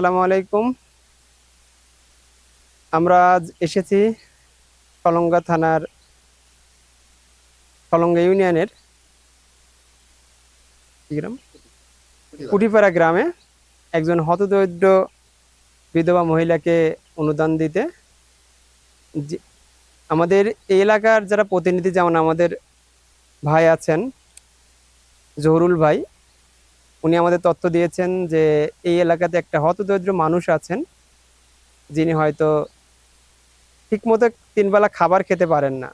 আসসালামু আলাইকুম। আমরা আজ এসেছি কলঙ্গা থানার কলঙ্গা ইউনিয়নের গ্রাম? কুটিপাড়া। গ্রামে একজন হতদরিদ্র বিধবা মহিলাকে অনুদান দিতে আমাদের এই এলাকার যারা প্রতিনিধি যেমন আমাদের ভাই আছেন জহরুল ভাই উনি আমাদের তথ্য দিয়েছেন যে এই এলাকাতে একটা হতদরিদ্র মানুষ আছেন, যিনি হয়তো ঠিকমতো তিনবেলা খাবার খেতে পারেন না।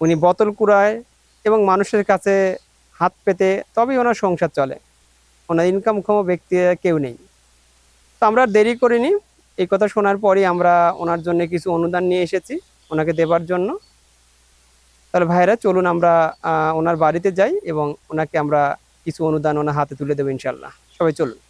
উনি বোতল কুড়ায় এবং মানুষের কাছে হাত পেতে তবেই ওনার সংসার চলে। ওনার ইনকামক্ষম ব্যক্তি কেউ নেই। তো আমরা দেরি করিনি। এই কথা শোনার পরই আমরা ওনার জন্য কিছু অনুদান নিয়ে এসেছি, ওনাকে দেবার জন্য। তাহলে ভাইরা চলুন আমরা ওনার বাড়িতে যাই এবং ওনাকে আমরা কিছু অনুদান ওনার হাতে তুলে দেবো ইনশাল্লাহ। সবাই চলুন।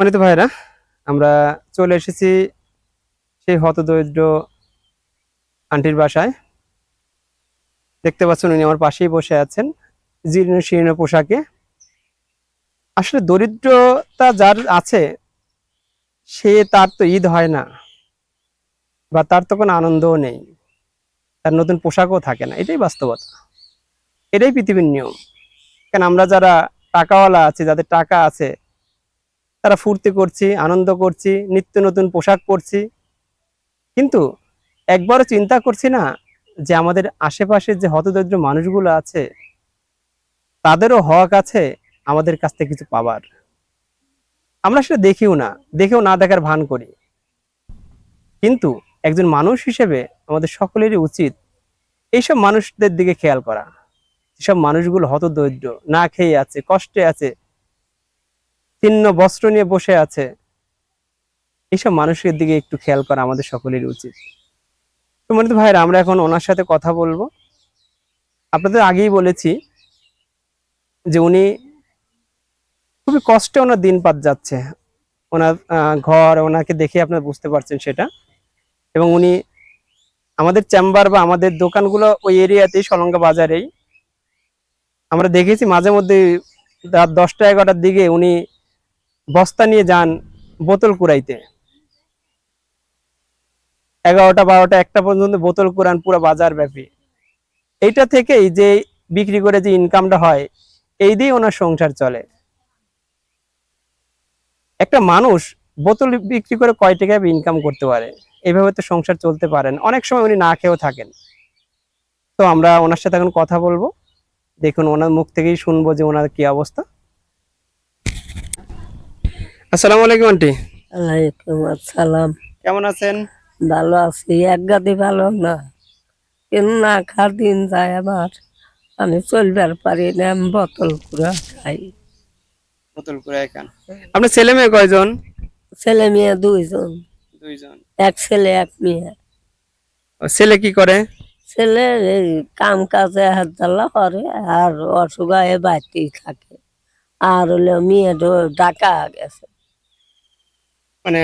মানে তো ভাইরা আমরা চলে এসেছি সেই হতদরিদ্র আন্টির বাসায়। দেখতে পাচ্ছেন উনি আমার পাশেই বসে আছেন, জীর্ণ শীর্ণ পোশাকে। আসলে দরিদ্রতা যার আছে, সে তার তো ঈদ হয় না, বা তার তো কোনো আনন্দও নেই, তার নতুন পোশাকও থাকে না, এটাই বাস্তবতা। এটাই পৃথিবীর নিয়ম। কেন আমরা যারা টাকাওয়ালা আছি, যাদের টাকা আছে তারা ফুর্তি করছি, আনন্দ করছি, নিত্য নতুন পোশাক পরছি। কিন্তু একবারও চিন্তা করছি না যে আমাদের আশেপাশে যে হতদরিদ্র মানুষগুলো আছে, তাদেরও হক আছে আমাদের কাছ থেকে কিছু পাবার। আমরা সেটা দেখিও না, দেখেও না দেখার ভান করি। কিন্তু একজন মানুষ হিসেবে আমাদের সকলেরই উচিত এইসব মানুষদের দিকে খেয়াল করা। যেসব মানুষগুলো হতদরিদ্র, না খেয়ে আছে, কষ্টে আছে ছিন্ন বস্ত্র নিয়ে বসে আছে। এইসব মানুষের দিকে একটু খেয়াল করা আমাদের সকলেরই উচিত। তো মনে ভাইরা আমরা এখন ওনার সাথে কথা বলব। আপনাদের আগেই বলেছি যে উনি খুবই কষ্টে ওনার দিন পাত যাচ্ছে। ওনার ঘর, ওনাকে দেখে আপনারা বুঝতে পারছেন সেটা। এবং উনি আমাদের চেম্বার বা আমাদের দোকানগুলো ওই এরিয়াতেই, সলঙ্গা বাজারেই। আমরা দেখেছি মাঝে মধ্যে রাত দশটা, এগারোটার দিকে উনি বস্তা নিয়ে যান বোতল কুড়াইতে। এগারোটা বারোটা একটা পর্যন্ত বোতল কুড়ান পুরো বাজার ব্যাপী এইটা থেকেই যে বিক্রি করে যে ইনকামটা হয়, এই দিয়ে ওনার সংসার চলে। একটা মানুষ বোতল বিক্রি করে কয় টাকা ইনকাম করতে পারে? এইভাবে তো সংসার চলতে পারেন অনেক সময় উনি না খেয়েও থাকেন। তো আমরা ওনার সাথে এখন কথা বলব। দেখুন, ওনার মুখ থেকেই শুনব যে ওনার কি অবস্থা। আসসালামু আলাইকুম আন্টি। ওয়ালাইকুম আসসালাম। কেমন আছেন? ভালো আছি এক গাদি ভালো না। কিন্তু না খা দিন যায় আমার। আমি চলবার পারি না আমি বোতল করে খাই। বোতল কুড়াই খান। আপনার ছেলে মেয়ে কয়জন? ছেলে মেয়ে দুইজন। দুইজন। এক ছেলে এক মেয়ে। ছেলে কি করে? ছেলে কাম কাজে হাত জ্বালা করে আর অসুখ হয়ে বাড়িতেই থাকে। আর হলো মেয়ে ডাকা গেছে। মানে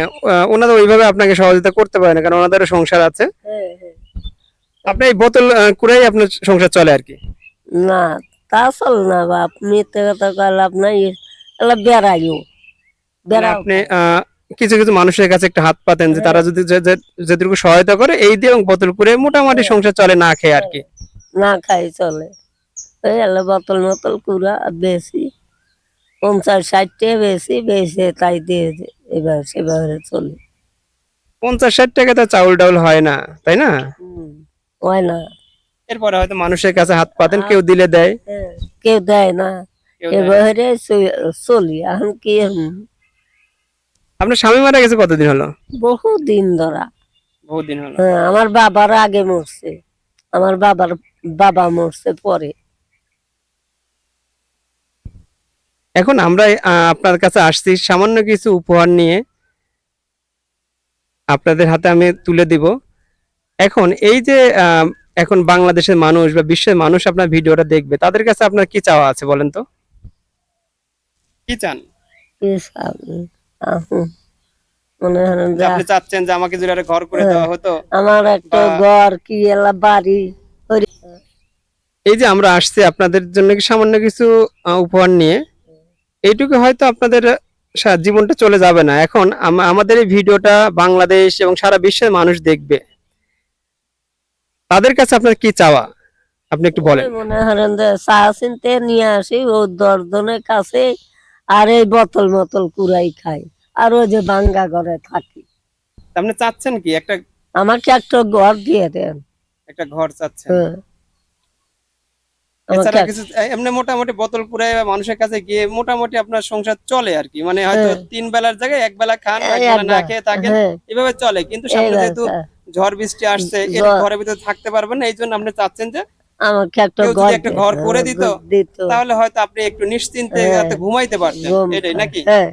ওনারা ওইভাবে আপনাকে সহযোগিতা করতে পারে না কারণ ওনাদেরও সংসার আছে। আপনি এই বোতল কুড়াই আপনার সংসার চলে আর কি? না তা চল না বাপ। মিথ্যে কথা নাই। এলা বেড়াইও। মানে আপনি কিছু কিছু মানুষের কাছে একটা হাত পাতেন যে তারা যদি যেটুকু সহায়তা করে এই দিয়ে বোতল করে মোটামুটি সংসার চলে না খেয়ে আর কি। না খাই চলে। ওই এলে বোতল মতল কুড়া বেশি। পঞ্চাশ ষাটটে বেশি বেশি তাই দিয়ে এবার সেভাবে চলে। পঞ্চাশ ষাট টাকা তো চাউল ডাউল হয় না তাই না? হয় না। এরপরে হয়তো মানুষের কাছে হাত পাতেন কেউ দিলে দেয়। হ্যাঁ, কেউ দেয় না। এবারে চলি এখন কি আপনার স্বামী মারা গেছে কতদিন হলো? বহু দিন ধরা। বহুত দিন হলো। হ্যাঁ, আমার বাবার আগে মরছে। আমার বাবার বাবা মরছে পরে। এখন আমরা আপনার কাছে আসছি। সামান্য কিছু উপহার নিয়ে আপনাদের হাতে আমি তুলে দিব। এখন এই যে আহ, এখন বাংলাদেশের মানুষ বা বিশ্বের মানুষ আপনার ভিডিওটা দেখবে তাদের কাছে আপনার কি চাওয়া আছে বলেন তো? কি চান। মনে হয় আপনি চাচ্ছেন যে আমাকে যদি ঘর করে দেওয়া হতো আমার একটা ঘর কি এলা বাড়ি এই যে আমরা আসছি আপনাদের জন্য কি সামান্য কিছু উপহার নিয়ে। এইটুকু হয়তো আপনাদের জীবনটা চলে যাবে না। এখন আমাদের এই ভিডিওটা বাংলাদেশ এবং সারা বিশ্বের মানুষ দেখবে। তাদের কাছে আপনার কি চাওয়া? আপনি একটু বলেন। মনে করেন যে চা চিনতে নিয়ে আসি ও দর্জনের কাছে আর এই বোতল মতল কুড়াই খাই আর ওই যে বাঙ্গা ঘরে থাকি। আপনি চাচ্ছেন কি? একটা আমাকে একটা ঘর দিয়ে দেন। একটা ঘর চাচ্ছেন। হ্যাঁ। এছাড়া কিছু এমনি মোটামুটি বোতল পুরাই মানুষের কাছে গিয়ে মোটামুটি আপনার সংসার চলে আর কি। মানে হয়তো হ্যাঁ। তিন বেলার জায়গায় এক বেলা খান এক বেলা না খেয়ে থাকেন হ্যাঁ, এভাবে চলে। কিন্তু সামনে যেহেতু হ্যাঁ। ঝড় বৃষ্টি আসছে এর ঘরের ভিতরে থাকতে পারবেন না এই জন্য আপনি চাচ্ছেন যে আমাকে একটা যদি ঘর একটা ঘর করে দিত, দিত। তাহলে হয়তো আপনি একটু নিশ্চিন্তে হ্যাঁ। রাতে ঘুমাইতে পারতেন। এটাই নাকি? হ্যাঁ।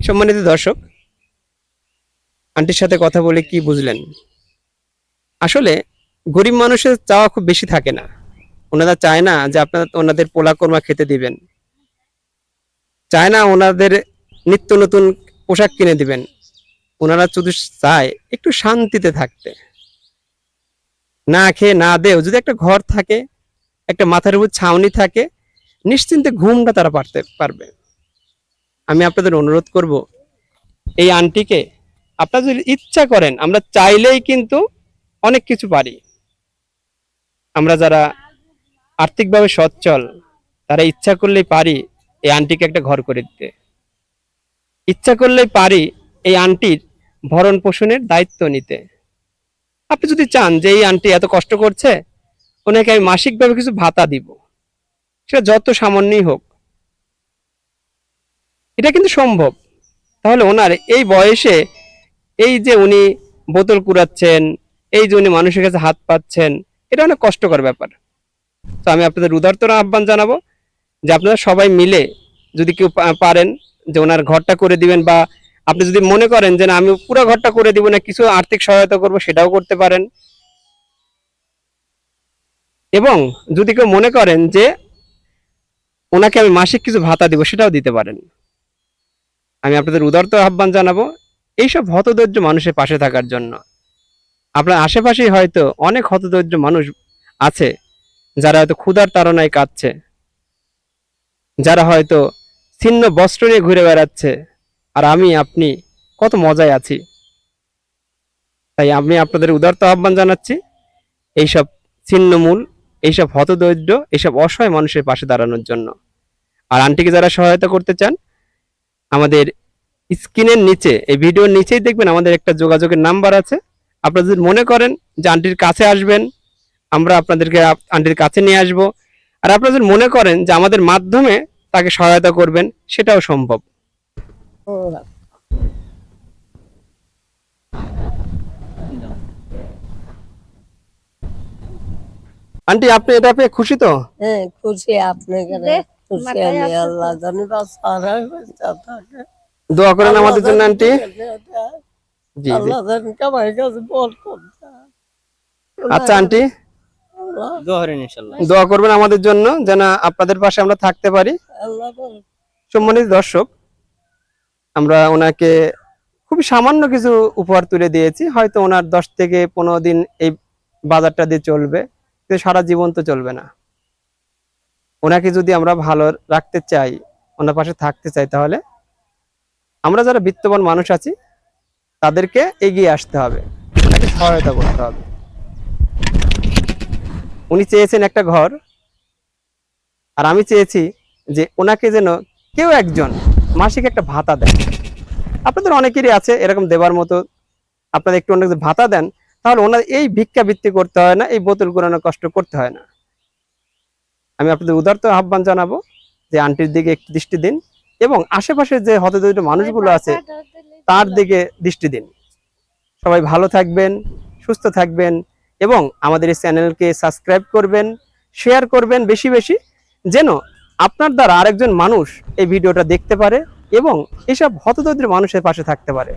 সম্মানিত দর্শক আন্টির সাথে কথা বলে কি বুঝলেন? আসলে গরিব মানুষের চাওয়া খুব বেশি থাকে না। ওনারা চায় না যে আপনার ওনাদের পোলা কর্মা খেতে দিবেন। চায় না ওনাদের নিত্য নতুন পোশাক কিনে দিবেন। ওনারা শুধু চায় একটু শান্তিতে থাকতে। না খেয়ে না দেও যদি একটা ঘর থাকে, একটা মাথার উপর ছাউনি থাকে, নিশ্চিন্তে ঘুমটা তারা পারতে পারবে। আমি আপনাদের অনুরোধ করব, এই আন্টিকে আপনারা যদি ইচ্ছা করেন, আমরা চাইলেই কিন্তু অনেক কিছু পারি। আমরা যারা আর্থিকভাবে সচ্ছল, তারা ইচ্ছা করলেই পারি এই আন্টিকে একটা ঘর করে দিতে। ইচ্ছা করলেই পারি এই আন্টির ভরণ পোষণের দায়িত্ব নিতে। আপনি যদি চান যে এই আন্টি এত কষ্ট করছে, ওনাকে আমি মাসিকভাবে কিছু ভাতা দিব। সেটা যত সামান্যই হোক। এটা কিন্তু সম্ভব। তাহলে ওনার এই বয়সে এই যে উনি বোতল কুড়াচ্ছেন, এই যে উনি মানুষের কাছে হাত পাচ্ছেন, এটা অনেক কষ্টকর ব্যাপার। তো আমি আপনাদের উদারতর আহ্বান জানাব যে আপনারা সবাই মিলে যদি কেউ পারেন যে ওনার ঘরটা করে দিবেন বা আপনি যদি মনে করেন যে না, আমি পুরো ঘরটা করে দিব না, কিছু আর্থিক সহায়তা করব, সেটাও করতে পারেন। এবং যদি কেউ মনে করেন যে ওনাকে আমি মাসিক কিছু ভাতা দিব, সেটাও দিতে পারেন। আমি আপনাদের উদারত আহ্বান জানাব এইসব হতদরিদ্র মানুষের পাশে থাকার জন্য। আপনার আশেপাশেই হয়তো অনেক হতদরিদ্র মানুষ আছে যারা হয়তো ক্ষুধার তাড়নায় কাঁদছে, যারা হয়তো ছিন্ন বস্ত্র নিয়ে ঘুরে বেড়াচ্ছে, আর আমি, আপনি কত মজায় আছি। তাই আমি আপনাদের উদারত আহ্বান জানাচ্ছি, এইসব ছিন্নমূল, এইসব হতদরিদ্র, এইসব অসহায় মানুষের পাশে দাঁড়ানোর জন্য। আর আন্টিকে যারা সহায়তা করতে চান, আমাদের স্ক্রিনের নিচে, এই ভিডিওর নিচেই দেখবেন আমাদের একটা যোগাযোগের নাম্বার আছে। আপনারা যদি মনে করেন যে আন্টির কাছে আসবেন আমরা আপনাদেরকে আন্টির কাছে নিয়ে আসব। আর আপনারা যদি মনে করেন যে আমাদের মাধ্যমে তাকে সহায়তা করবেন সেটাও সম্ভব। আন্টি আপনি এটা পেয়ে খুশি তো? হ্যাঁ খুশি আপনাকে খুশি আমি আল্লাহ জানি সারা দোয়া করেন আমাদের জন্য আন্টি। জি জি। আল্লাহ জানি কামাই কাছে বল করতে। আচ্ছা আন্টি। দোয়া করবেন আমাদের জন্য যেন আপনাদের পাশে আমরা থাকতে পারি। সম্মানিত দর্শক আমরা ওনাকে খুবই সামান্য কিছু উপহার তুলে দিয়েছি। হয়তো ওনার দশ থেকে পনেরো দিন এই বাজারটা দিয়ে চলবে। কিন্তু সারা জীবন তো চলবে না। ওনাকে যদি আমরা ভালো রাখতে চাই ওনার পাশে থাকতে চাই তাহলে আমরা যারা বিত্তবান মানুষ আছি তাদেরকে এগিয়ে আসতে হবে। তাকে সহায়তা করতে হবে। উনি চেয়েছেন একটা ঘর। আর আমি চেয়েছি যে ওনাকে যেন কেউ একজন মাসিক একটা ভাতা দেন। আপনাদের অনেকেরই আছে এরকম দেবার মতো। আপনারা একটু অনেক ভাতা দেন, তাহলে ওনার এই ভিক্ষা বৃত্তি করতে হয় না, এই বোতল কুড়ানো কষ্ট করতে হয় না। আমি আপনাদের উদারত আহ্বান জানাব যে আন্টির দিকে একটু দৃষ্টি দিন এবং আশেপাশে যে হতদরিদ্র মানুষগুলো আছে, তার দিকে দৃষ্টি দিন। সবাই ভালো থাকবেন, সুস্থ থাকবেন এবং আমাদের এই চ্যানেলকে সাবস্ক্রাইব করবেন, শেয়ার করবেন বেশি বেশি, যেন আপনার দ্বারা আরেকজন মানুষ এই ভিডিওটা দেখতে পারে এবং এসব হতদরিদ্র মানুষের পাশে থাকতে পারে।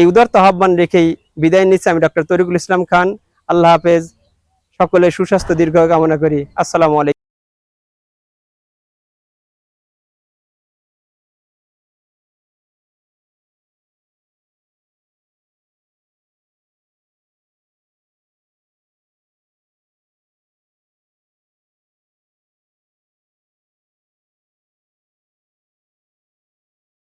এই উদারত আহ্বান রেখেই বিদায় নিচ্ছি আমি ডক্টর তরিকুল ইসলাম খান। আল্লাহ হাফেজ। সকলে সুস্বাস্থ্য দীর্ঘ কামনা করি। আসসালামু আলাইকুম।